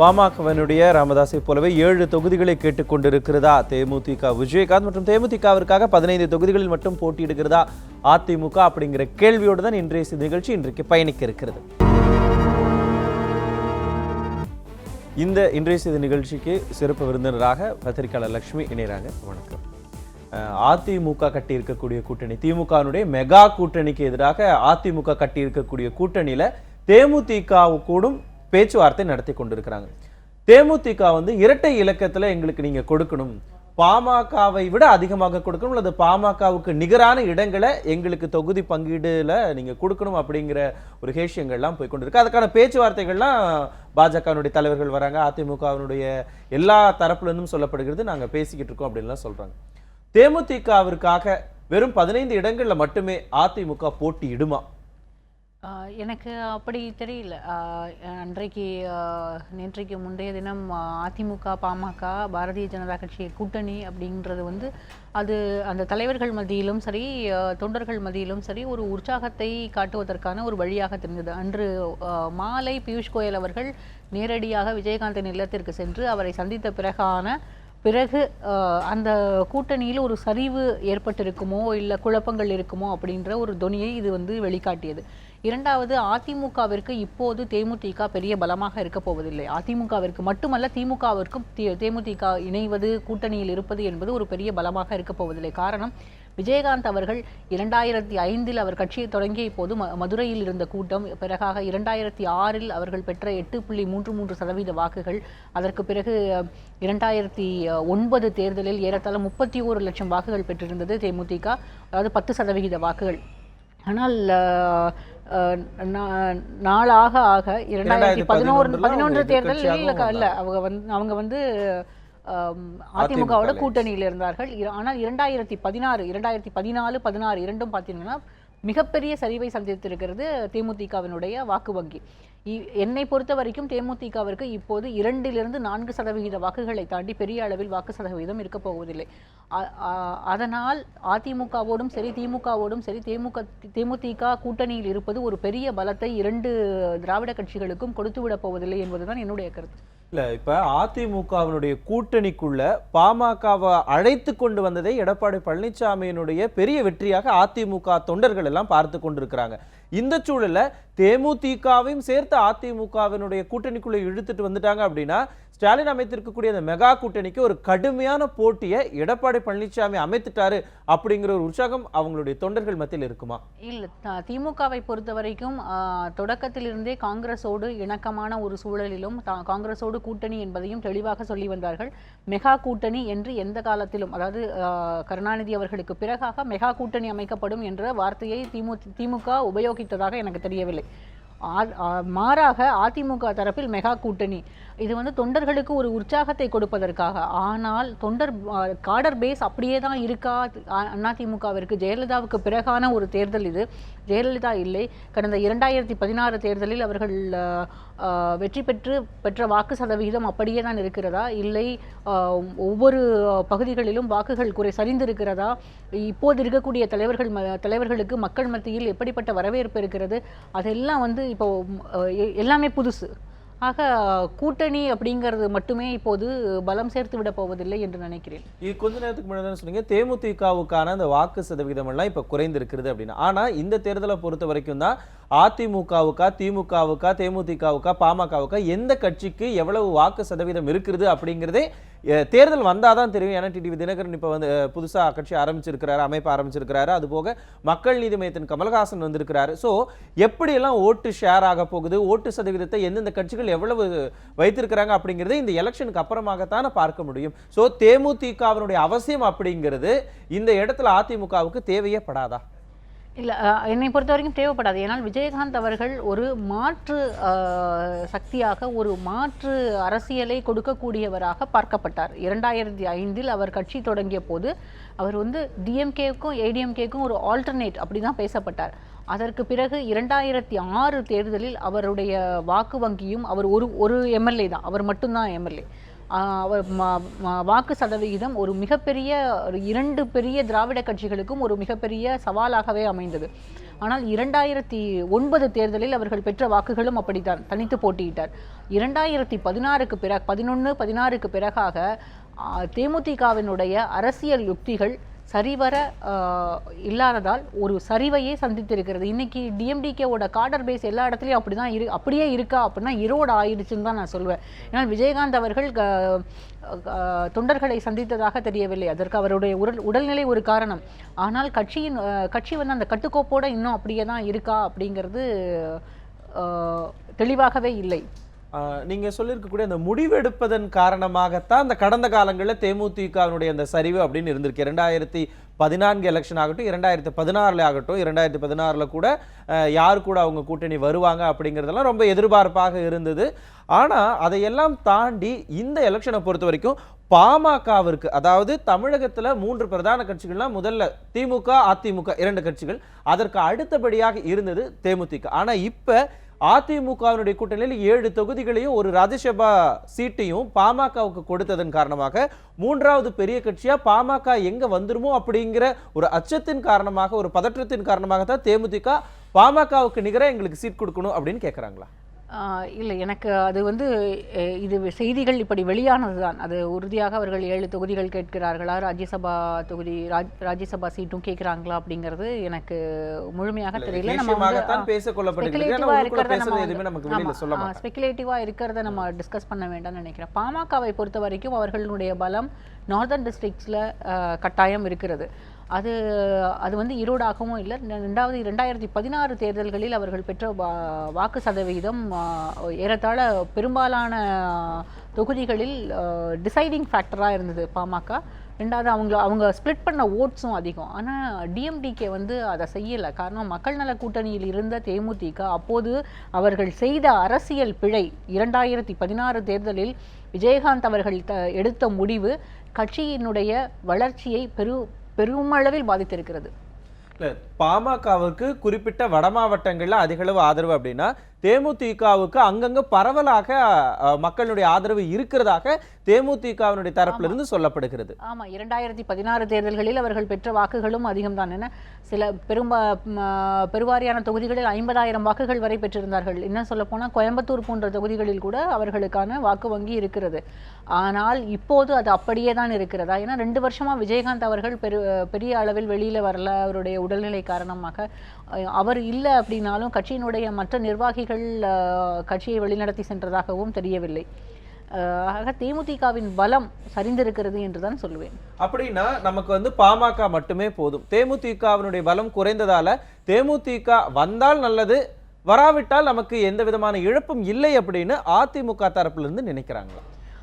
பாமகவினுடைய ராமதாஸை போலவே ஏழு தொகுதிகளை கேட்டுக்கொண்டிருக்கிறதா? தேமுதிக விஜயகாந்த் மற்றும் தேமுதிகவிற்காக பதினைந்து தொகுதிகளில் மட்டும் போட்டியிடுகிறதா அதிமுக அப்படிங்கிற கேள்வியோடு தான் இன்றைய நிகழ்ச்சி இன்றைக்கு பயணிக்க இருக்கிறது இந்த இன்றைய செய்தி நிகழ்ச்சிக்கு சிறப்பு விருந்தினராக பத்திரிகையாளர் லட்சுமி இணைகிறாங்க. வணக்கம். அதிமுக கட்டியிருக்கக்கூடிய கூட்டணி திமுகவினுடைய மெகா கூட்டணிக்கு எதிராக அதிமுக கட்டியிருக்கக்கூடிய கூட்டணியில் கூட்டணியில தேமுதிக கூடும் பேச்சுவார்த்தை நடத்தி கொண்டிருக்கிறாங்க. தேமுதிக வந்து இரட்டை இலக்கத்தில் எங்களுக்கு நீங்கள் கொடுக்கணும். பாமகவை விட அதிகமாக கொடுக்கணும். அல்லது பாமகவுக்கு நிகரான இடங்களை எங்களுக்கு தொகுதி பங்கீடுல நீங்கள் கொடுக்கணும் அப்படிங்கிற ஒரு ஹேஷியங்கள்லாம் போய் கொண்டிருக்கு. அதுக்கான பேச்சுவார்த்தைகள்லாம் பாஜகவினுடைய தலைவர்கள் வராங்க. அதிமுகவினுடைய எல்லா தரப்புலேருந்தும் சொல்லப்படுகிறது. நாங்கள் பேசிக்கிட்டு இருக்கோம் அப்படின்லாம் சொல்கிறாங்க தேமுதிகவிற்காக வெறும் பதினைந்து இடங்களில் மட்டுமே அதிமுக போட்டியிடுமா? எனக்கு அப்படி தெரியல. அன்றைக்கு நேற்றைக்கு முந்தைய தினம் அதிமுக பாமக பாரதிய ஜனதா கட்சி கூட்டணி அப்படின்றது வந்து அது அந்த தலைவர்கள் மத்தியிலும் சரி தொண்டர்கள் மத்தியிலும் சரி ஒரு உற்சாகத்தை காட்டுவதற்கான ஒரு வழியாக தெரிந்தது. அன்று மாலை பியூஷ் கோயல் அவர்கள் நேரடியாக விஜயகாந்தின் இல்லத்திற்கு சென்று அவரை சந்தித்த பிறகான பிறகு அந்த கூட்டணியில் ஒரு சரிவு ஏற்பட்டிருக்குமோ இல்லை குழப்பங்கள் இருக்குமோ அப்படின்ற ஒரு தொனியை இது வந்து வெளிக்காட்டியது. இரண்டாவது அதிமுகவிற்கு இப்போது தேமுதிக பெரிய பலமாக இருக்க போவதில்லை. அதிமுகவிற்கு மட்டுமல்ல திமுகவிற்கும் தேமுதிக இணைவது கூட்டணியில் இருப்பது என்பது ஒரு பெரிய பலமாக இருக்க போவதில்லை. காரணம் விஜயகாந்த் அவர்கள் இரண்டாயிரத்தி ஐந்தில் அவர் கட்சியை தொடங்கிய போது ம- மதுரையில் இருந்த கூட்டம் பிறகாக இரண்டாயிரத்தி ஆறில் அவர்கள் பெற்ற எட்டு புள்ளி மூன்று மூன்று சதவீத வாக்குகள் அதற்கு பிறகு இரண்டாயிரத்தி ஒன்பது தேர்தலில் ஏறத்தாழ முப்பத்தி ஓரு லட்சம் வாக்குகள் பெற்றிருந்தது தேமுதிக அதாவது பத்து சதவிகித வாக்குகள். ஆனால் நாளாக ஆக இரண்டாயிரத்தி பதினோரு 2011 பதினொன்று தேர்தலில் இல்ல அவங்க வந்து அவங்க வந்து அதிமுகவோட அதிமுக கூட்டணியில் இருந்தார்கள். இர- ஆனால் இரண்டாயிரத்தி பதினாறு இரண்டாயிரத்தி பதினாலு பதினாறு இரண்டும் பார்த்தீங்கன்னா மிகப்பெரிய சரிவை சந்தித்திருக்கிறது தேமுதிகவினுடைய வாக்கு வங்கி. என்னை பொறுத்த வரைக்கும் தேமுதிகவிற்கு இப்போது இரண்டிலிருந்து நான்கு சதவிகித வாக்குகளை தாண்டி பெரிய அளவில் வாக்கு சதவீதம் இருக்க போவதில்லை. அதனால் அதிமுகவோடும் சரி திமுகவோடும் சரி தேமுக தேமுதிக கூட்டணியில் இருப்பது ஒரு பெரிய பலத்தை இரண்டு திராவிட கட்சிகளுக்கும் கொடுத்து விடப் போவதில்லை என்பதுதான் என்னுடைய கருத்து. இல்லை இப்போ அதிமுகவினுடைய கூட்டணிக்குள்ள பாமகவை அழைத்து கொண்டு வந்ததை எடப்பாடி பழனிசாமியினுடைய பெரிய வெற்றியாக அதிமுக தொண்டர்கள் எல்லாம் பார்த்து கொண்டிருக்கிறாங்க. இந்த சூழல்ல தேமுதிகவையும் சேர்த்து அதிமுகவினுடைய கூட்டணிக்குள்ள இழுத்துட்டு வந்துட்டாங்க அப்படின்னா ஸ்டாலின் அமைத்திருக்கக்கூடிய அந்த மெகா கூட்டணிக்கு ஒரு கடுமையான போட்டியை எடப்பாடி பழனிசாமி அமைத்துட்டாரு அப்படிங்கிற ஒரு உற்சாகம் அவங்களுடைய தொண்டர்கள் மத்தியில் இருக்குமா? இல்லை திமுகவை பொறுத்த வரைக்கும் தொடக்கத்திலிருந்தே காங்கிரஸோடு இணக்கமான ஒரு சூழலிலும் காங்கிரஸோடு கூட்டணி என்பதையும் தெளிவாக சொல்லி வந்தார்கள். மெகா கூட்டணி என்று எந்த காலத்திலும் அதாவது கருணாநிதி அவர்களுக்கு பிறகாக மெகா கூட்டணி அமைக்கப்படும் என்ற வார்த்தையை திமுக உபயோகித்ததாக எனக்கு தெரியவில்லை. மாறாக அதிமுக தரப்பில் மெகா கூட்டணி. இது வந்து தொண்டர்களுக்கு ஒரு உற்சாகத்தை கொடுப்பதற்காக. ஆனால் தொண்டர் காடர் பேஸ் அப்படியே தான் இருக்கா? அதிமுகவிற்கு ஜெயலலிதாவுக்கு பிறகான ஒரு தேர்தல் இது. ஜெயலலிதா இல்லை. கடந்த இரண்டாயிரத்தி பதினாறு தேர்தலில் அவர்கள் வெற்றி பெற்று பெற்ற வாக்கு சதவிகிதம் அப்படியே தான் இருக்கிறதா? இல்லை ஒவ்வொரு பகுதிகளிலும் வாக்குகள் குறை சரிந்திருக்கிறதா? இப்போது இருக்கக்கூடிய தலைவர்கள் ம- தலைவர்களுக்கு மக்கள் மத்தியில் எப்படிப்பட்ட வரவேற்பு இருக்கிறது? அதெல்லாம் வந்து இப்போ எ- எல்லாமே புதுசு. ஆக கூட்டணி அப்படிங்கிறது மட்டுமே இப்போது பலம் சேர்த்து விட போவதில்லை என்று நினைக்கிறேன். இது கொஞ்ச நேரத்துக்கு முன்னாடி சொன்னீங்க தேமுதிகவுக்கான அந்த வாக்கு சதவிகிதம் எல்லாம் இப்ப குறைந்திருக்கிறது அப்படின்னு. ஆனா இந்த தேர்தலை பொறுத்த வரைக்கும் தான் அதிமுகவுக்கா திமுகவுக்கா தேமுதிகவுக்கா பாமகவுக்கா எந்த கட்சிக்கு எவ்வளவு வாக்கு சதவீதம் இருக்கிறது அப்படிங்கிறதே தேர்தல் வந்தால் தான் தெரியும். ஏன்னா டிடிவி தினகரன் இப்போ வந்து புதுசாக கட்சி ஆரம்பிச்சிருக்கிறாரு அமைப்பு ஆரம்பிச்சிருக்கிறாரு. அது போக மக்கள் நீதி மையத்தின் கமல்ஹாசன் வந்திருக்கிறாரு. ஸோ எப்படியெல்லாம் ஓட்டு ஷேர் ஆக போகுது? ஓட்டு சதவீதத்தை எந்தெந்த கட்சிகள் எவ்வளவு வைத்திருக்கிறாங்க அப்படிங்கிறது இந்த எலெக்ஷனுக்கு அப்புறமாகத்தானே பார்க்க முடியும். ஸோ தேமுதிகவினுடைய அவசியம் அப்படிங்கிறது இந்த இடத்துல அதிமுகவுக்கு தேவையே படாதா? இல்லை என்னை பொறுத்த வரைக்கும் தேவைப்படாது. ஏன்னால் விஜயகாந்த் அவர்கள் ஒரு மாற்று சக்தியாக ஒரு மாற்று அரசியலை கொடுக்கக்கூடியவராக பார்க்கப்பட்டார். இரண்டாயிரத்தி ஐந்தில் அவர் கட்சி தொடங்கிய போது அவர் வந்து டிஎம்கேக்கும் ஏடிஎம்கேக்கும் ஒரு ஆல்டர்னேட் அப்படி தான் பேசப்பட்டார். அதற்கு பிறகு இரண்டாயிரத்தி ஆறு தேர்தலில் அவருடைய வாக்கு வங்கியும் அவர் ஒரு ஒரு எம்எல்ஏ தான். அவர் மட்டும்தான் எம்எல்ஏ வாக்கு சதவிகிதம் ஒரு மிகப்பெரிய ஒரு இரண்டு பெரிய திராவிட கட்சிகளுக்கும் ஒரு மிகப்பெரிய சவாலாகவே அமைந்தது. ஆனால் இரண்டாயிரத்தி ஒன்பது தேர்தலில் அவர்கள் பெற்ற வாக்குகளும் அப்படித்தான் தனித்து போட்டியிட்டார். இரண்டாயிரத்தி பதினாறுக்கு பிறகு பதினொன்று பதினாறுக்கு பிறகாக தேமுதிகவினுடைய அரசியல் யுக்திகள் சரிவர இல்லாததால் ஒரு சரிவையே சந்தித்திருக்கிறது. இன்றைக்கி டிஎம்டிகேவோட காடர் பேஸ் எல்லா இடத்துலையும் அப்படி தான் இரு அப்படியே இருக்கா அப்படின்னா ஈரோடு ஆயிடுச்சுன்னு தான் நான் சொல்வேன். ஏன்னா விஜயகாந்த் அவர்கள் க- தொண்டர்களை சந்தித்ததாக தெரியவில்லை. அதற்கு அவருடைய உடல் உடல்நிலை ஒரு காரணம். ஆனால் கட்சியின் கட்சி வந்து அந்த கட்டுக்கோப்போடு இன்னும் அப்படியே தான் இருக்கா அப்படிங்கிறது தெளிவாகவே இல்லை. நீங்கள் நீங்க சொல்லியிருக்கக்கூடிய அந்த முடிவெடுப்பதன் காரணமாகத்தான் அந்த கடந்த காலங்களில் தேமுதிகவினுடைய அந்த சரிவு அப்படின்னு இருந்திருக்கு. இரண்டாயிரத்தி பதினான்கு எலெக்ஷன் ஆகட்டும் இரண்டாயிரத்தி பதினாறுல ஆகட்டும் இரண்டாயிரத்தி பதினாறுல கூட யார் கூட அவங்க கூட்டணி வருவாங்க அப்படிங்கிறதெல்லாம் ரொம்ப எதிர்பார்ப்பாக இருந்தது. ஆனால் அதையெல்லாம் தாண்டி இந்த எலெக்ஷனை பொறுத்த வரைக்கும் பாமகவிற்கு அதாவது தமிழகத்தில் மூன்று பிரதான கட்சிகள்லாம் முதல்ல திமுக அதிமுக இரண்டு கட்சிகள். அதற்கு அடுத்தபடியாக இருந்தது தேமுதிக. ஆனால் இப்போ அதிமுகவினுடைய கூட்டணியில் ஏழு தொகுதிகளையும் ஒரு ராஜ்யசபா சீட்டையும் பாமகவுக்கு கொடுத்ததன் காரணமாக மூன்றாவது பெரிய கட்சியா பாமக எங்க வந்துருமோ அப்படிங்கிற ஒரு அச்சத்தின் காரணமாக ஒரு பதற்றத்தின் காரணமாக தான் தேமுதிக பாமகவுக்கு நிகராக எங்களுக்கு சீட் கொடுக்கணும் அப்படின்னு கேட்குறாங்களா இல்லை எனக்கு அது வந்து இது செய்திகள் இப்படி வெளியானது தான் அது உறுதியாக அவர்கள் ஏழு தொகுதிகள் கேட்கிறார்களா ராஜ்யசபா தொகுதி ராஜ் ராஜ்யசபா சீட்டும் கேட்குறாங்களா அப்படிங்கிறது எனக்கு முழுமையாக தெரியல. நம்ம ஸ்பெகுலேட்டிவாக இருக்கிறத நம்ம டிஸ்கஸ் பண்ண வேண்டாம்னு நினைக்கிறேன். பாமகவை பொறுத்த வரைக்கும் அவர்களுடைய பலம் நார்தர்ன் டிஸ்ட்ரிக்ட்ஸில் கட்டாயம் இருக்கிறது. அது அது வந்து ஈரோடாகவும் இல்லை. ரெண்டாவது இரண்டாயிரத்தி பதினாறு தேர்தல்களில் அவர்கள் பெற்ற வா- வாக்கு சதவிகிதம் ஏறத்தாழ பெரும்பாலான தொகுதிகளில் டிசைடிங் ஃபேக்டராக இருந்தது பாமக. ரெண்டாவது அவங்க அவங்க ஸ்ப்ளிட் பண்ண ஓட்ஸும் அதிகம். ஆனால் டிஎம்டிகே வந்து அதை செய்யலை. காரணம் மக்கள் நல கூட்டணியில் இருந்த தேமுதிக அப்போது அவர்கள் செய்த அரசியல் பிழை இரண்டாயிரத்தி பதினாறு தேர்தலில் விஜயகாந்த் அவர்கள் த எடுத்த முடிவு கட்சியினுடைய வளர்ச்சியை பெரு பெருமளவில் பாதித்திருக்கிறது. இல்ல பாமகவுக்கு குறிப்பிட்ட வட மாவட்டங்களில் அதிகளவு ஆதரவு அப்படின்னா தேமுதிகவுக்கு அங்கங்க பரவலாக மக்களுடைய ஆதரவு இருக்கிறதாக தேமுதிகவினுடைய தரப்புல இருந்து சொல்லப்படுகிறது. ஆமா இரண்டாயிரத்தி பதினாறு தேர்தல்களில் அவர்கள் பெற்ற வாக்குகளும் அதிகம்தான். என சில பெரும்பா ம, பெருவாரியான தொகுதிகளில் ஐம்பதாயிரம் வாக்குகள் வரை பெற்றிருந்தார்கள். இன்னும் சொல்ல போனால் கோயம்புத்தூர் போன்ற தொகுதிகளில் கூட அவர்களுக்கான வாக்கு வங்கி இருக்கிறது. ஆனால் இப்போது அது அப்படியே தான் இருக்கிறதா? ஏன்னா ரெண்டு வருஷமா விஜயகாந்த் அவர்கள் பெரு பெரிய அளவில் வெளியில வரல. அவருடைய உடல்நிலை காரணமாக அவர் இல்லை அப்படின்னாலும் கட்சியினுடைய மற்ற நிர்வாகிகள் அஹ், கட்சியை வழிநடத்தி சென்றதாகவும் தெரியவில்லை. ஆக தேமுதிகவின் பலம் சரிந்திருக்கிறது என்று தான் சொல்லுவேன் அப்படின்னா நமக்கு வந்து பாமக மட்டுமே போதும். தேமுதிகவினுடைய பலம் குறைந்ததால தேமுதிக வந்தால் நல்லது வராவிட்டால் நமக்கு எந்த விதமான இழப்பும் இல்லை அப்படின்னு அதிமுக தரப்பிலிருந்து நினைக்கிறாங்களா?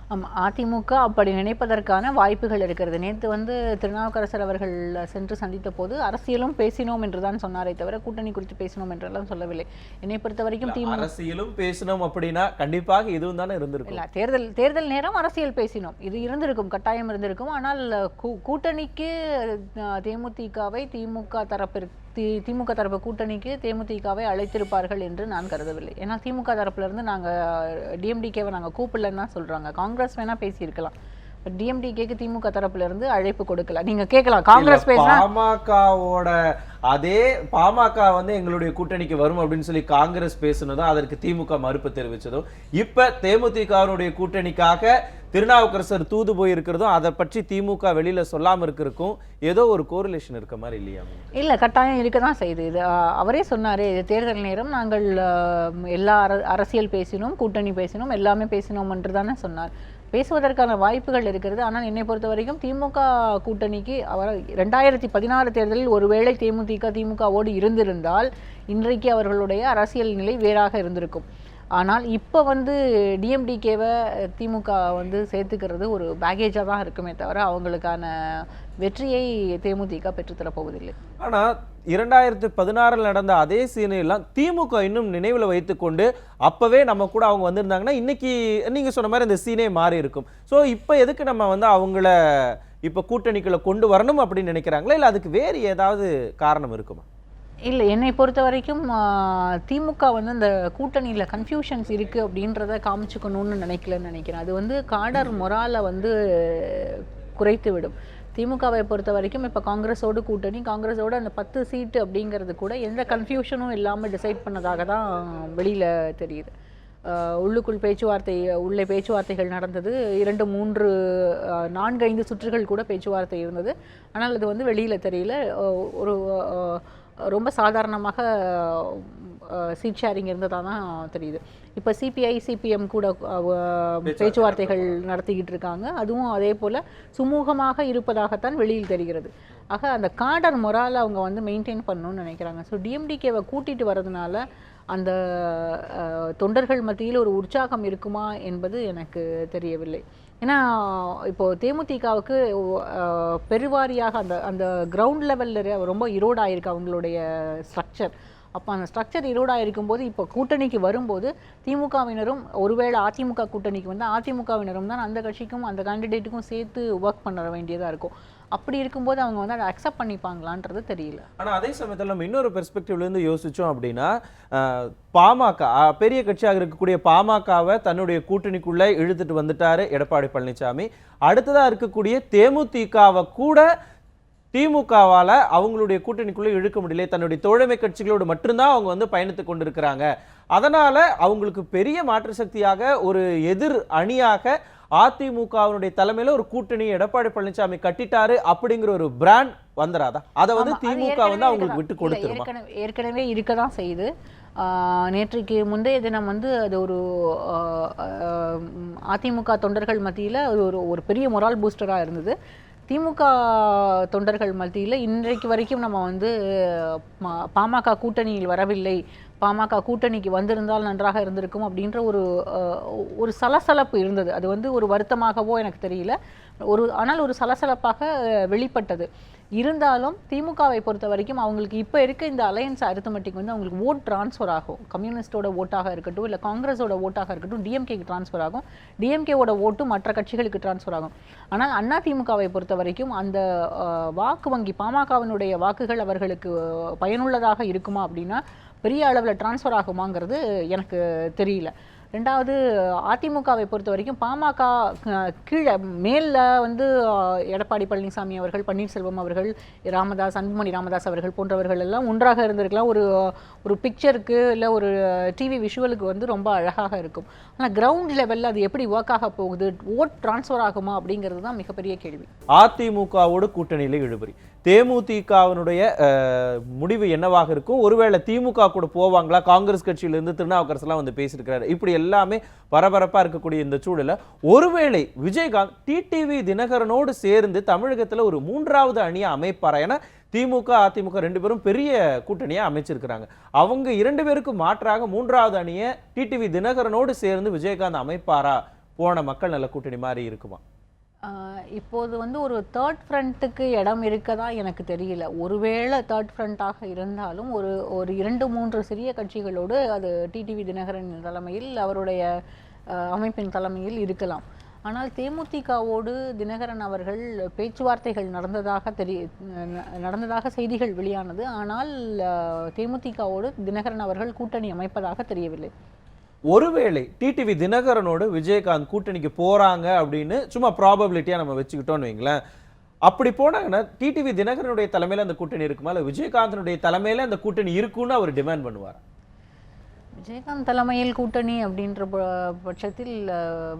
ஆமா அதிமுக அப்படி நினைப்பதற்கான வாய்ப்புகள் இருக்கிறது. நேற்று வந்து திருநாவுக்கரசர் அவர்கள் சென்று சந்தித்த போது அரசியலும் பேசினோம் என்று தான் சொன்னாரே தவிர கூட்டணி குறித்து பேசினோம் என்றெல்லாம் சொல்லவில்லை. என்னை பொறுத்த வரைக்கும் திமுக அரசியலும் பேசணும் அப்படின்னா கண்டிப்பாக இதுவும் தானே இருந்திருக்கும். இல்ல தேர்தல் தேர்தல் நேரம் அரசியல் பேசினோம். இது இருந்திருக்கும் கட்டாயம் இருந்திருக்கும். ஆனால் கூ- கூட்டணிக்கு தேமுதிகவை திமுக தரப்பிற்கு தி- திமுக தரப்பு கூட்டணிக்கு தேமுதிகவை அழைத்திருப்பார்கள் என்று நான் கருதவில்லை. ஏன்னா திமுக தரப்புல இருந்து நாங்க டிஎம்டிகேவை நாங்க கூப்பிடலன்னு தான் சொல்றாங்க. காங்கிரஸ் வேணா பேசியிருக்கலாம். டிஎம்டிகேக்கு திமுக தரப்புல இருந்து அழைப்பு கொடுக்கல. நீங்க கேட்கலாம். காங்கிரஸ் பேசினா பாமகவோட அதே பாமக வந்து எங்களுடைய கூட்டணிக்கு வரும் அப்படின்னு சொல்லி காங்கிரஸ் பேசுனதும் அதற்கு திமுக மறுப்பு தெரிவிச்சதும் இப்ப தேமுதிகவினுடைய கூட்டணிக்காக திருநாவுக்கரசர் தூது போயிருக்கிறதும் அதை பற்றி திமுக வெளியில் சொல்லாமல் இருக்கிறதுக்கும் ஏதோ ஒரு கோரிலேஷன் இருக்க மாதிரி இல்லையா? இல்லை கட்டாயம் இருக்க தான் செய்யுது இது அவரே சொன்னாரே இது தேர்தல் நேரம் நாங்கள் எல்லா அர- அரசியல் பேசினோம் கூட்டணி பேசினோம் எல்லாமே பேசினோம் என்று தானே சொன்னார். பேசுவதற்கான வாய்ப்புகள் இருக்கிறது. ஆனால் என்னை பொறுத்த வரைக்கும் திமுக கூட்டணிக்கு அவர் ரெண்டாயிரத்தி பதினாறு தேர்தலில் ஒருவேளை தேமுதிக திமுகவோடு இருந்திருந்தால் இன்றைக்கு அவர்களுடைய அரசியல் நிலை வேறாக இருந்திருக்கும். ஆனால் இப்போ வந்து டிஎம்டிகேவை திமுக வந்து சேர்த்துக்கிறது ஒரு பேகேஜாக தான் இருக்குமே தவிர அவங்களுக்கான வெற்றியை தேமுதிக பெற்றுத்தர போவதில்லை. ஆனால் இரண்டாயிரத்தி பதினாறில் நடந்த அதே சீனையெல்லாம் திமுக இன்னும் நினைவில் வைத்துக்கொண்டு அப்போவே நம்ம கூட அவங்க வந்திருந்தாங்கன்னா இன்னைக்கு நீங்கள் சொன்ன மாதிரி இந்த சீனே மாறி இருக்கும். ஸோ இப்போ எதுக்கு நம்ம வந்து அவங்கள இப்போ கூட்டணிக்குள்ளே கொண்டு வரணும் அப்படின்னு நினைக்கிறாங்களா? இல்லை அதுக்கு வேறு ஏதாவது காரணம் இருக்குமா? இல்லை என்னை பொறுத்த வரைக்கும் திமுக வந்து அந்த கூட்டணியில் கன்ஃபியூஷன்ஸ் இருக்குது அப்படின்றத காமிச்சுக்கணும்னு நினைக்கலன்னு நினைக்கிறேன். அது வந்து காடர் மொராலை வந்து குறைத்து விடும். திமுகவை பொறுத்த வரைக்கும் இப்போ காங்கிரஸோடு கூட்டணி காங்கிரஸோட அந்த பத்து சீட்டு அப்படிங்கிறது கூட எந்த கன்ஃபியூஷனும் இல்லாமல் டிசைட் பண்ணதாக தான் வெளியில் தெரியுது. உள்ளுக்குள் பேச்சுவார்த்தை உள்ளே பேச்சுவார்த்தைகள் நடந்தது. இரண்டு மூன்று நான்கு ஐந்து சுற்றுகள் கூட பேச்சுவார்த்தை இருந்தது. ஆனால் அது வந்து வெளியில் தெரியல. ஒரு ரொம்ப சாதாரணமாக சீட் ஷேரிங் இருந்ததாக தான் தெரியுது. இப்போ சிபிஐ சிபிஎம் கூட பேச்சுவார்த்தைகள் நடத்திக்கிட்டு இருக்காங்க. அதுவும் அதே போல் சுமூகமாக இருப்பதாகத்தான் வெளியில் தெரிகிறது. ஆக அந்த காடர் மொரால் அவங்க வந்து மெயின்டைன் பண்ணணும்னு நினைக்கிறாங்க. ஸோ டிஎம்டிகேவை கூட்டிட்டு வரதுனால அந்த தொண்டர்கள் மத்தியில் ஒரு உற்சாகம் இருக்குமா என்பது எனக்கு தெரியவில்லை. ஏன்னா இப்போது தேமுதிகவுக்கு பெருவாரியாக அந்த அந்த கிரவுண்ட் லெவலில் ரொம்ப இரோட் ஆயிருக்கு அவங்களுடைய ஸ்ட்ரக்சர் அப்போ அந்த ஸ்ட்ரக்சர் இருடாக இருக்கும்போது இப்போ கூட்டணிக்கு வரும்போது திமுகவினரும் ஒருவேளை அதிமுக கூட்டணிக்கு வந்து அதிமுகவினரும் தான் அந்த கட்சிக்கும் அந்த கேண்டிடேட்டுக்கும் சேர்த்து ஒர்க் பண்ண வேண்டியதாக இருக்கும். அப்படி இருக்கும்போது அவங்க வந்து அதை அக்செப்ட் பண்ணிப்பாங்களான்றது தெரியல. ஆனால் அதே சமயத்தில் நம்ம இன்னொரு பெர்ஸ்பெக்டிவ்லேருந்து யோசிச்சோம் அப்படின்னா பாமக பெரிய கட்சியாக இருக்கக்கூடிய பாமகவை தன்னுடைய கூட்டணிக்குள்ளே இழுத்துட்டு வந்துட்டாரு எடப்பாடி பழனிசாமி. அடுத்ததாக இருக்கக்கூடிய தேமுதிகவை கூட திமுகவால அவங்களுடைய கூட்டணிக்குள்ள இழுக்க முடியல. தன்னுடைய தோழமை கட்சிகளோடு மட்டும்தான் அவங்க வந்து பயணித்து கொண்டிருக்கிறாங்க. அதனால அவங்களுக்கு பெரிய மாற்று சக்தியாக ஒரு எதிர் அணியாக அதிமுகவினுடைய தலைமையில ஒரு கூட்டணி எடப்பாடி பழனிசாமி கட்டிட்டாரு அப்படிங்கிற ஒரு பிராண்ட் வந்துராதா? அதை வந்து திமுக வந்து அவங்களுக்கு விட்டு கொடுத்துருமா? ஏற்கனவே இருக்க தான் செய்யுது. நேற்றைக்கு முந்தைய தினம் வந்து அது ஒரு அதிமுக தொண்டர்கள் மத்தியில் ஒரு ஒரு பெரிய மொரால் பூஸ்டராக இருந்தது. திமுக தொண்டர்கள் மத்தியில் இன்றைக்கு வரைக்கும் நம்ம வந்து பாமக கூட்டணியில் வரவில்லை. பாமக கூட்டணிக்கு வந்திருந்தால் நன்றாக இருந்திருக்கும் அப்படின்ற ஒரு ஒரு சலசலப்பு இருந்தது. அது வந்து ஒரு வருத்தமாகவோ எனக்கு தெரியல. ஒரு ஆனால் ஒரு சலசலப்பாக வெளிப்பட்டது. இருந்தாலும் திமுகவை பொறுத்த வரைக்கும் அவங்களுக்கு இப்போ இருக்க இந்த அலையன்ஸ் அரித்தமெட்டிக் வந்து அவங்களுக்கு ஓட் ட்ரான்ஸ்ஃபர் ஆகும். கம்யூனிஸ்டோட ஓட்டாக இருக்கட்டும் இல்லை காங்கிரஸோட ஓட்டாக இருக்கட்டும் டிஎம்கேக்கு ட்ரான்ஸ்ஃபர் ஆகும். டிஎம்கேவோட ஓட்டு மற்ற கட்சிகளுக்கு ட்ரான்ஸ்ஃபர் ஆகும். ஆனால் அண்ணா திமுகவை பொறுத்த வரைக்கும் அந்த வாக்கு வங்கி பாமகவினுடைய வாக்குகள் அவர்களுக்கு பயனுள்ளதாக இருக்குமா அப்படின்னா பெரிய அளவில் ட்ரான்ஸ்ஃபர் ஆகுமாங்கிறது எனக்கு தெரியல. ரெண்டாவது அதிமுகவை பொறுத்த வரைக்கும் பாமக கீழே மேலில் வந்து எடப்பாடி பழனிசாமி அவர்கள் பன்னீர்செல்வம் அவர்கள் ராமதாஸ் அன்புமணி ராமதாஸ் அவர்கள் போன்றவர்கள் எல்லாம் ஒன்றாக இருந்திருக்கலாம். ஒரு ஒரு பிக்சருக்கு இல்லை ஒரு டிவி விஷுவலுக்கு வந்து ரொம்ப அழகாக இருக்கும். ஆனால் கிரவுண்ட் லெவலில் அது எப்படி ஒர்க் ஆக போகுது? ஓட் ட்ரான்ஸ்ஃபர் ஆகுமா அப்படிங்கிறது தான் மிகப்பெரிய கேள்வி. அதிமுகவோட கூட்டணியில் இழுபறி. தேமுதிகவினுடைய முடிவு என்னவாக இருக்கும்? ஒருவேளை திமுக கூட போவாங்களா? காங்கிரஸ் கட்சியிலிருந்து திருநாவுக்கரசெல்லாம் வந்து பேசியிருக்கிறாரு. இப்படி எல்லாமே பரபரப்பாக இருக்கக்கூடிய இந்த சூழலில் ஒருவேளை விஜயகாந்த் டிடிவி தினகரனோடு சேர்ந்து தமிழகத்தில் ஒரு மூன்றாவது அணியை அமைப்பாரா? ஏன்னா திமுக அதிமுக ரெண்டு பேரும் பெரிய கூட்டணியை அமைச்சிருக்கிறாங்க. அவங்க இரண்டு பேருக்கும் மாற்றாக மூன்றாவது அணியை டிடிவி தினகரனோடு சேர்ந்து விஜயகாந்த் அமைப்பாரா? போன மக்கள் நல்ல கூட்டணி மாதிரி இருக்குமா? இப்போது வந்து ஒரு தேர்ட் ஃப்ரண்ட்டுக்கு இடம் இருக்கதா எனக்கு தெரியல. ஒருவேளை தேர்ட் ஃப்ரண்ட்டாக இருந்தாலும் ஒரு ஒரு இரண்டு மூன்று சிறிய கட்சிகளோடு அது டிடிவி தினகரன் தலைமையில் அவருடைய அமைப்பின் தலைமையில் இருக்கலாம். ஆனால் தேமுதிகவோடு தினகரன் அவர்கள் பேச்சுவார்த்தைகள் நடந்ததாக தெரிய நடந்ததாக செய்திகள் வெளியானது. ஆனால் தேமுதிகவோடு தினகரன் அவர்கள் கூட்டணி அமைப்பதாக தெரியவில்லை. ஒருவேளை டிடிவி தினகரனோடு விஜயகாந்த் கூட்டணிக்கு போகிறாங்க அப்படின்னு சும்மா ப்ராபபிலிட்டியாக நம்ம வச்சுக்கிட்டோம்னு வைங்களேன். அப்படி போனாங்கன்னா டிடிவி தினகரனுடைய தலைமையில் அந்த கூட்டணி இருக்குமா? இல்லை விஜயகாந்தனுடைய தலைமையில் அந்த கூட்டணி இருக்குன்னு அவர் டிமாண்ட் பண்ணுவார்? விஜயகாந்த் தலைமையில் கூட்டணி அப்படின்ற ப- பட்சத்தில்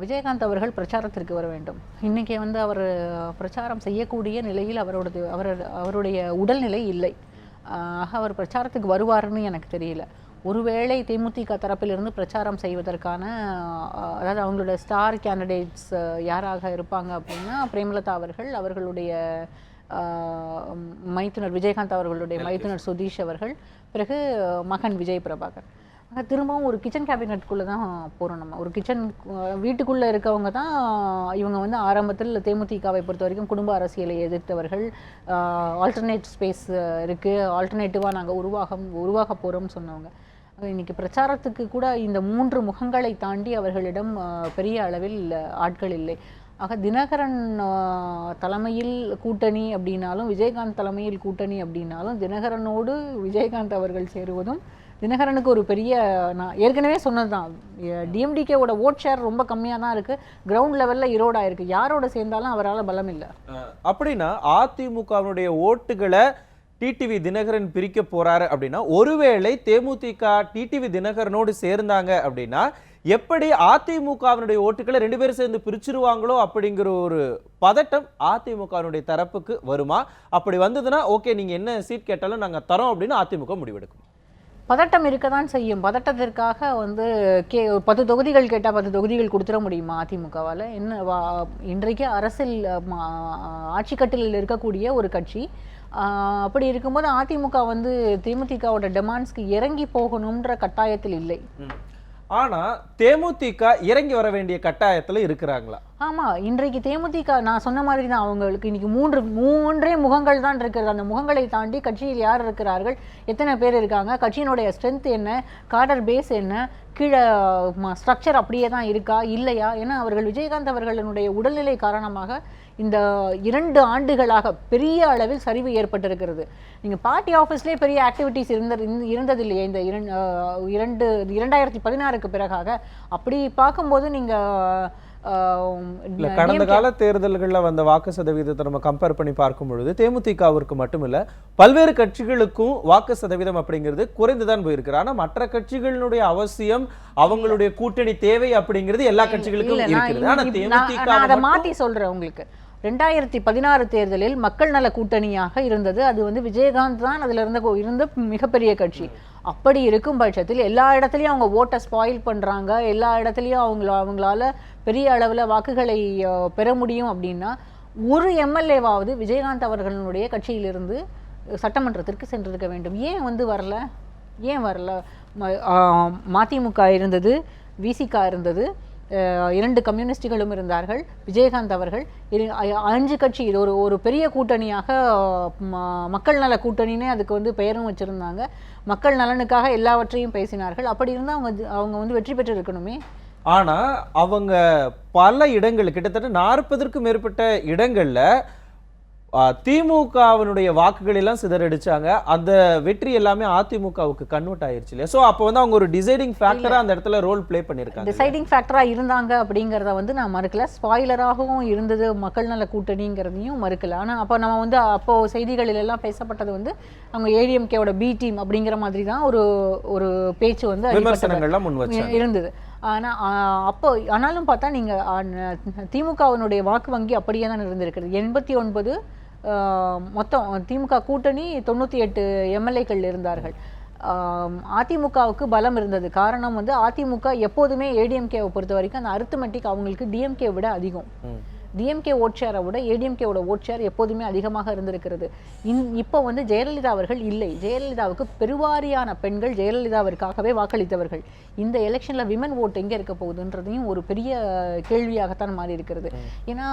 விஜயகாந்த் அவர்கள் பிரச்சாரத்திற்கு வர வேண்டும். இன்றைக்கி வந்து அவர் பிரச்சாரம் செய்யக்கூடிய நிலையில் அவரோடது அவர் அவருடைய உடல்நிலை இல்லை. ஆக அவர் பிரச்சாரத்துக்கு வருவாருன்னு எனக்கு தெரியல. ஒருவேளை தேமுதிக தரப்பிலிருந்து பிரச்சாரம் செய்வதற்கான அதாவது அவங்களோட ஸ்டார் கேண்டிடேட்ஸ் யாராக இருப்பாங்க அப்படின்னா பிரேமலதா அவர்கள் அவர்களுடைய மைத்துனர் விஜயகாந்த் அவர்களுடைய மைத்துனர் சுதீஷ் அவர்கள் பிறகு மகன் விஜய் பிரபாகர். ஆக திரும்பவும் ஒரு கிச்சன் கேபினெட்குள்ளே தான் போகிறோம் நம்ம. ஒரு கிச்சன் வீட்டுக்குள்ளே இருக்கவங்க தான் இவங்க வந்து ஆரம்பத்தில் தேமுதிகவை பொறுத்த வரைக்கும் குடும்ப அரசியலை எதிர்த்தவர்கள். ஆல்டர்னேட் ஸ்பேஸ் இருக்குது ஆல்டர்னேட்டிவாக நாங்கள் உருவாக உருவாக போகிறோம்னு சொன்னவங்க. இன்னைக்கு பிரச்சாரத்துக்கு கூட இந்த மூன்று முகங்களை தாண்டி அவர்களிடம் பெரிய அளவில் ஆட்கள் இல்லை. ஆக தினகரன் தலைமையில் கூட்டணி அப்படின்னாலும் விஜயகாந்த் தலைமையில் கூட்டணி அப்படின்னாலும் தினகரனோடு விஜயகாந்த் அவர்கள் சேருவதும் தினகரனுக்கு ஒரு பெரிய நான் ஏற்கனவே சொன்னது தான் டிஎம்டிகேவோட ஓட் ஷேர் ரொம்ப கம்மியாக தான் இருக்குது கிரவுண்ட் லெவலில் ஈரோடா இருக்குது யாரோட சேர்ந்தாலும் அவரால் பலம் இல்லை அப்படின்னா அதிமுகவினுடைய ஓட்டுகளை டிடிவி தினகரன் பிரிக்க போறாரு அப்படின்னா ஒருவேளை தேமுதிக டிடிவி தினகரனோடு சேர்ந்தாங்க அப்படின்னா எப்படி அதிமுகவினுடைய ஓட்டுகளை ரெண்டு பேரும் சேர்ந்து பிரிச்சிருவாங்களோ அப்படிங்கிற ஒரு பதட்டம் அதிமுகவினுடைய தரப்புக்கு வருமா? அப்படி வந்ததுன்னா ஓகே நீங்க என்ன சீட் கேட்டாலும் நாங்க தரோம் அப்படின்னு அதிமுக முடிவெடுக்கும். பதட்டம் இருக்க தான் செய்யும். பதட்டத்திற்காக வந்து கே பத்து தொகுதிகள் கேட்டால் பத்து தொகுதிகள் கொடுத்துட முடியுமா அதிமுகவால்? என்ன வா இன்றைக்கு அரசியல் ஆட்சி கட்டிலில் இருக்கக்கூடிய ஒரு கட்சி அப்படி இருக்கும்போது அதிமுக வந்து தேமுதிகவோட டெமாண்ட்ஸ்க்கு இறங்கி போகணுன்ற கட்டாயத்தில் இல்லை. ஆனா தேமுதிக இறங்கி வர வேண்டிய கட்டாயத்துல இருக்கிறாங்களா? ஆமா இன்றைக்கு தேமுதிக நான் சொன்ன மாதிரி தான் அவங்களுக்கு இன்னைக்கு மூன்று மூன்றே முகங்கள் தான் இருக்கிறது. அந்த முகங்களை தாண்டி கட்சியில் யார் இருக்கிறார்கள்? எத்தனை பேர் இருக்காங்க? கட்சியினுடைய ஸ்ட்ரென்த் என்ன? காடர் பேஸ் என்ன? கீழே ஸ்ட்ரக்சர் அப்படியே தான் இருக்கா? இல்லையா? ஏன்னா அவர்கள் விஜயகாந்த் அவர்களுடைய உடல்நிலை காரணமாக இந்த இரண்டு ஆண்டுகளாக பெரிய அளவில் சரிவு ஏற்பட்டிருக்கிறது. நீங்கள் பார்ட்டி ஆஃபீஸ்லேயே பெரிய ஆக்டிவிட்டீஸ் இருந்த- இருந்தது இல்லையே இந்த இரண்டு இரண்டு இரண்டாயிரத்தி பதினாறுக்கு பிறகாக. அப்படி பார்க்கும்போது இல்ல நீங்கள் கடந்த கால தேர்தல்கள்ல வந்த வாக்கு சதவீதத்தை நம்ம கம்பேர் பண்ணி பார்க்கும் பொழுது தேமுதிகவிற்கு மட்டுமில்ல பல்வேறு கட்சிகளுக்கும் வாக்கு சதவீதம் அப்படிங்கிறது குறைந்துதான் போயிருக்கு ஆனா மற்ற கட்சிகளினுடைய அவசியம் அவங்களுடைய கூட்டணி தேவை அப்படிங்கிறது எல்லா கட்சிகளுக்கும் இருக்கிறது. ஆனா இப்ப- நான் தேமுதிக மாத்தி சொல்றேன் உங்களுக்கு. ரெண்டாயிரத்தி பதினாறு தேர்தலில் மக்கள் நல கூட்டணியாக இருந்தது அது வந்து விஜயகாந்த் தான் அதில் இருந்த இருந்த மிகப்பெரிய கட்சி அப்படி இருக்கும் பட்சத்தில் எல்லா இடத்துலையும் அவங்க ஓட்டை ஸ்பாயில் பண்ணுறாங்க எல்லா இடத்துலையும் அவங்கள அவங்களால பெரிய அளவில் வாக்குகளை பெற முடியும் அப்படின்னா ஒரு எம்எல்ஏவாவது விஜயகாந்த் அவர்களுடைய கட்சியிலிருந்து சட்டமன்றத்திற்கு சென்றிருக்க வேண்டும் ஏன் வந்து வரல ஏன் வரல ம- மதிமுக இருந்தது விசிகா இருந்தது இரண்டு கம்யூனிஸ்டுகளும் இருந்தார்கள். விஜயகாந்த் அவர்கள். அஞ்சு கட்சி இது ஒரு ஒரு பெரிய கூட்டணியாக ம- மக்கள் நல கூட்டணினே அதுக்கு வந்து பெயரும் வச்சுருந்தாங்க. மக்கள் நலனுக்காக எல்லாவற்றையும் பேசினார்கள். அப்படி இருந்தால் அவங்க அவங்க வந்து வெற்றி பெற்று இருக்கணுமே ஆனால் அவங்க பல இடங்கள் கிட்டத்தட்ட நாற்பதற்கும் மேற்பட்ட இடங்களில் திமுகவினுடைய வாக்குகள் எல்லாம் சிதறடிச்சாங்க. அந்த வெற்றி எல்லாமே அதிமுகவுக்கு கன்வெர்ட் ஆயிருச்சு இல்லையா? சோ அப்போ வந்து அவங்க ஒரு டிசைடிங் ஃபேக்டரா அந்த இடத்துல ரோல் ப்ளே பண்ணிருக்காங்க டிசைடிங் ஃபேக்டராக இருந்தாங்க அப்படிங்கிறத வந்து நான் மறுக்கல. ஸ்பாயிலராகவும் இருந்தது மக்கள் நல கூட்டணிங்கிறதையும் மறுக்கல. ஆனால் அப்போ நம்ம வந்து அப்போ செய்திகளில் எல்லாம் பேசப்பட்டது வந்து அவங்க ஏடிஎம்கேவோட பி டீம் அப்படிங்கிற மாதிரி தான் ஒரு ஒரு பேச்சு வந்து. விமர்சனங்கள்லாம் முன் இருந்தது. ஆனா ஆ, அப்போ ஆனாலும் பார்த்தா நீங்க ஆ, ந- திமுகவினுடைய வாக்கு வங்கி அப்படியே தான் இருந்திருக்கிறது எண்பத்தி ஒன்பது மொத்தம் திமுக கூட்டணி தொண்ணூற்றி எட்டு எம்எல்ஏக்கள் இருந்தார்கள். அதிமுகவுக்கு பலம் இருந்தது. காரணம் வந்து அதிமுக எப்போதுமே ஏடிஎம்கேவை பொறுத்த வரைக்கும் அந்த அரித்தமெட்டிக் அவங்களுக்கு டிஎம்கே விட அதிகம். டிஎம்கே ஓட் ஷேரை விட ஏடிஎம்கேவோட ஓட் ஷேர் எப்போதுமே அதிகமாக இருந்திருக்கிறது. இன் இப்போ வந்து ஜெயலலிதா அவர்கள் இல்லை. ஜெயலலிதாவுக்கு பெருவாரியான பெண்கள் ஜெயலலிதாவிற்காகவே வாக்களித்தவர்கள். இந்த எலெக்ஷன்ல விமன் ஓட் எங்க இருக்க போகுதுன்றதையும் ஒரு பெரிய கேள்வியாகத்தான் மாறி இருக்கிறது. ஏன்னா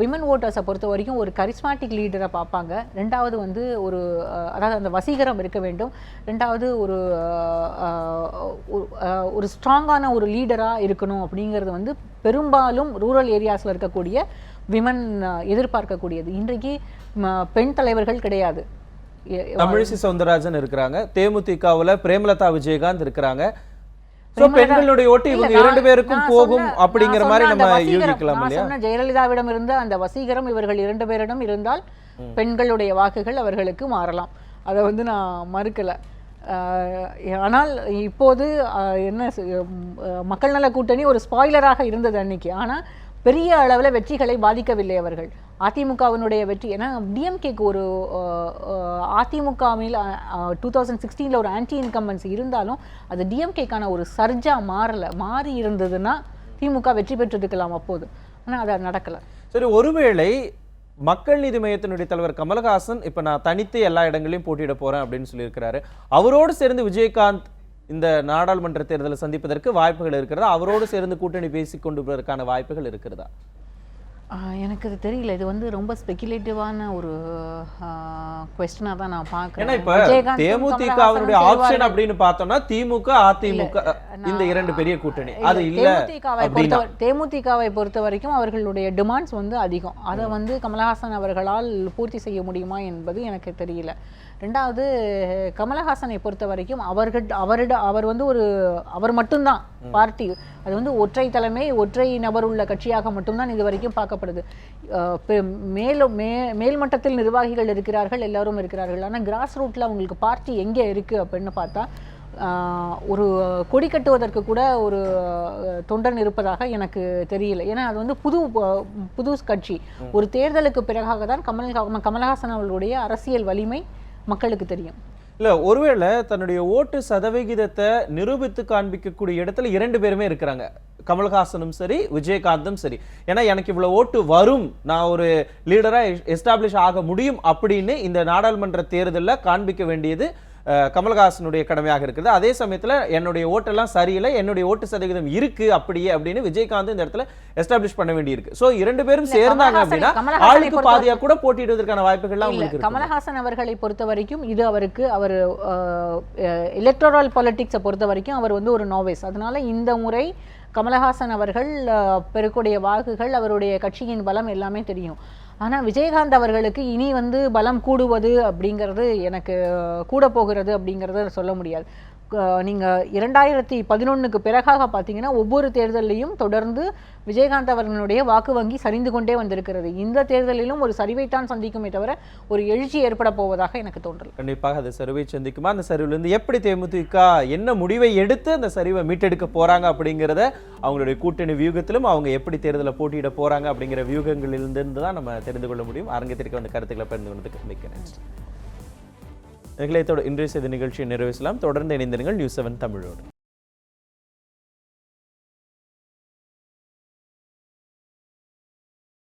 விமன் ஓட்டர்ஸை பொறுத்த வரைக்கும் ஒரு கரிஸ்மாட்டிக் லீடரை பார்ப்பாங்க. ரெண்டாவது வந்து ஒரு அதாவது அந்த வசீகரம் இருக்க வேண்டும். ரெண்டாவது ஒரு ஒரு- ஸ்ட்ராங்கான ஒரு லீடரா இருக்கணும் அப்படிங்கிறது வந்து பெரும்பாலும் ரூரல் ஏரியாஸ்ல இருக்கக்கூடிய விமன் எதிர்பார்க்கக்கூடியது. இன்றைக்கு பெண் தலைவர்கள் கிடையாது. தமிழிசை சவுந்தரராஜன் இருக்கிறாங்க. தேமுதிகவுல பிரேமலதா விஜயகாந்த் இருக்கிறாங்க. பெண்களுடைய ஓட்டு இவங்க இரண்டு பேருக்கும் போகும் அப்படிங்கிற மாதிரி நம்ம யூகிக்கலாம் இல்லையா? ஜெயலலிதாவிடம் இருந்த அந்த வசீகரம் இவர்கள் இரண்டு பேரிடம் இருந்தால் பெண்களுடைய வாக்குகள் அவர்களுக்கு மாறலாம். அதை வந்து நான் மறுக்கல. ஆனால் இப்போது என்ன மக்கள் நல கூட்டணி ஒரு ஸ்பாய்லராக இருந்தது அன்னைக்கு. ஆனால் பெரிய அளவில் வெற்றிகளை பாதிக்கவில்லை அவர்கள். அதிமுகவினுடைய வெற்றி ஏன்னா டிஎம்கேக்கு ஒரு அதிமுகவில் டூ தௌசண்ட் சிக்ஸ்டீனில் ஒரு ஆன்டி இன்கம்பன்ஸ் இருந்தாலும் அது டிஎம்கேக்கான ஒரு சர்ஜா மாறலை மாறி இருந்ததுன்னா திமுக வெற்றி பெற்றிருக்கலாம் அப்போது. ஆனால் அது நடக்கலை. சரி ஒருவேளை மக்கள் நீதி மையத்தினுடைய தலைவர் கமலஹாசன் இப்போ நான் தனித்து எல்லா இடங்களையும் போட்டியிட போறேன் அப்படின்னு சொல்லியிருக்கிறாரு. அவரோடு சேர்ந்து விஜயகாந்த் இந்த நாடாளுமன்ற தேர்தலை சந்திப்பதற்கு வாய்ப்புகள் இருக்கிறதா? அவரோடு சேர்ந்து கூட்டணி பேசி கொண்டு போவதற்கான வாய்ப்புகள் இருக்கிறதா? எனக்கு இது தெரியல. இது வந்து ரொம்ப ஸ்பெகுலேட்டிவான ஒரு கொஸ்டினாக தான் நான் ஏன்னா இப்ப பார்க்குறேன் தேமுதிகவினுடைய ஆப்ஷன் அப்படின்னு பார்த்தோம்னா திமுக அதிமுக இந்த இரண்டு பெரிய கூட்டணி. அது இல்ல தேமுதிகவை பொறுத்த தேமுதிகவை பொறுத்த வரைக்கும் அவர்களுடைய டிமாண்ட்ஸ் வந்து அதிகம். அதை வந்து கமலஹாசன் அவர்களால் பூர்த்தி செய்ய முடியுமா என்பது எனக்கு தெரியல. ரெண்டாவது கமலஹாசனை பொறுத்த வரைக்கும் அவர்கள் அவரிட அவர் வந்து ஒரு அவர் மட்டும்தான் பார்ட்டி. அது வந்து ஒற்றை தலைமை ஒற்றை நபர் உள்ள கட்சியாக மட்டும்தான் இது வரைக்கும் பார்க்கப்படுது. மேலும் மே மேல்மட்டத்தில் நிர்வாகிகள் இருக்கிறார்கள் எல்லாரும் இருக்கிறார்கள். ஆனால் கிராஸ் ரூட்டில் அவங்களுக்கு பார்ட்டி எங்கே இருக்குது அப்படின்னு பார்த்தா ஒரு கொடி கட்டுவதற்கு கூட ஒரு தொண்டன் இருப்பதாக எனக்கு தெரியல. ஏன்னா அது வந்து புது புது கட்சி. ஒரு தேர்தலுக்கு பிறகாக தான் கமல் கமலஹாசன் அவர்களுடைய அரசியல் வலிமை மக்களுக்கு தெரியும். இல்லை ஒருவேளை தன்னுடைய ஓட்டு சதவிகிதத்தை நிரூபித்து காண்பிக்கக்கூடிய இடத்துல இரண்டு பேருமே இருக்கிறாங்க. கமல்ஹாசனும் சரி விஜயகாந்தும் சரி. ஏன்னா எனக்கு இவ்வளோ ஓட்டு வரும் நான் ஒரு லீடராக எஸ்டாப்ளிஷ் ஆக முடியும் அப்படின்னு இந்த நாடாளுமன்ற தேர்தலில் காண்பிக்க வேண்டியது கமல்ஹாசனுடைய கடமையாக இருக்குது. அதே சமயத்துல என்னுடைய ஓட்டெல்லாம் சரியில்லை என்னுடைய ஓட்டு சதவீதம் இருக்கு அப்படியே அப்படின்னு விஜயகாந்த் இந்த இடத்துல எஸ்டாப்ளிஷ் பண்ண வேண்டியிருக்கு. சோ இரண்டு பேரும் சேர்ந்தாங்க அப்படின்னா ஆளுக்கு பாதியா கூட போட்டியிடுவதற்கான வாய்ப்புகள்லாம் உங்களுக்கு இருக்கு கமலஹாசன் அவர்களை பொறுத்த வரைக்கும் இது அவருக்கு அவர் எலக்ட்ரல் பாலிட்டிக்ஸை பொறுத்த வரைக்கும் அவர் வந்து ஒரு நோவேஸ் அதனால இந்த முறை கமலஹாசன் அவர்கள் பெறக்கூடிய வாக்குகள் அவருடைய கட்சியின் பலம் எல்லாமே தெரியும். ஆனால் விஜயகாந்த் அவர்களுக்கு இனி வந்து பலம் கூடுவது அப்படிங்கிறது எனக்கு கூட போகிறது அப்படிங்கிறத சொல்ல முடியாது. நீங்கள் இரண்டாயிரத்தி பதினொன்றுக்கு பிறகாக பார்த்தீங்கன்னா ஒவ்வொரு தேர்தலையும் தொடர்ந்து விஜயகாந்த் அவர்களுடைய வாக்கு வங்கி சரிந்து கொண்டே வந்திருக்கிறது. இந்த தேர்தலிலும் ஒரு சரிவைத்தான் சந்திக்குமே தவிர ஒரு எழுச்சி ஏற்பட போவதாக எனக்கு தோன்றல். கண்டிப்பாக அது சரிவை சந்திக்குமா? அந்த சரிவிலிருந்து எப்படி தேமுதிக என்ன முடிவை எடுத்து அந்த சரிவை மீட்டெடுக்க போகிறாங்க அப்படிங்கிறத அவங்களுடைய கூட்டணி வியூகத்திலும் அவங்க எப்படி தேர்தலில் போட்டியிட போகிறாங்க அப்படிங்கிற வியூகங்களிலிருந்து தான் நம்ம தெரிந்து கொள்ள முடியும். அரங்கத்திற்கு வந்து கருத்துக்களை பகிர்ந்து கொண்டதுக்கு மிக்க நன்றி. நிகழ்ச்சியோட இன்றைய செய்தி நிகழ்ச்சியை நிறைவேற்றலாம் தொடர்ந்து இணைந்திருங்கள் நியூஸ் செவன் தமிழோடு.